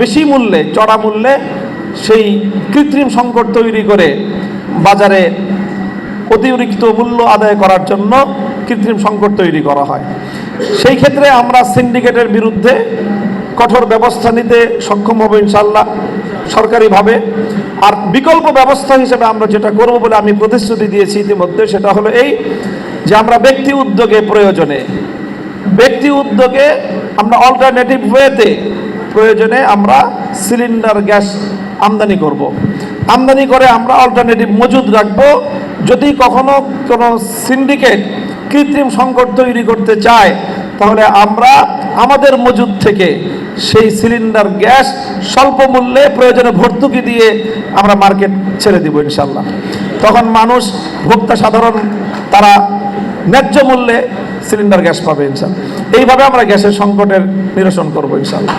বেশি মূল্যে, চড়া মূল্যে সেই কৃত্রিম সংকট তৈরি করে বাজারে অতিরিক্ত মূল্য আদায় করার জন্য কৃত্রিম সংকট তৈরি করা হয়। সেই ক্ষেত্রে আমরা সিন্ডিকেটের বিরুদ্ধে কঠোর ব্যবস্থা নিতে সক্ষম হব ইনশাল্লাহ সরকারিভাবে। আর বিকল্প ব্যবস্থা হিসেবে আমরা যেটা করব বলে আমি প্রতিশ্রুতি দিয়েছি ইতিমধ্যে সেটা হলো এই যে আমরা ব্যক্তি উদ্যোগে প্রয়োজনে, ব্যক্তি উদ্যোগে আমরা অল্টারনেটিভ ওয়েতে প্রয়োজনে আমরা সিলিন্ডার, গ্যাস আমদানি করব। আমদানি করে আমরা অল্টারনেটিভ মজুদ রাখব যদি কখনো কোনো সিন্ডিকেট কৃত্রিম সংকট তৈরি করতে চায়, তাহলে আমরা আমাদের মজুদ থেকে সেই সিলিন্ডার, গ্যাস স্বল্প মূল্যে প্রয়োজনে ভর্তুকি দিয়ে আমরা মার্কেট ছেড়ে দিব ইনশাল্লাহ তখন মানুষ, ভোক্তা সাধারণ, তারা ন্যায্য মূল্যে সিলিন্ডার গ্যাস পাবে ইনশাল্লাহ এইভাবে আমরা গ্যাসের সংকটের নিরসন করব ইনশাল্লাহ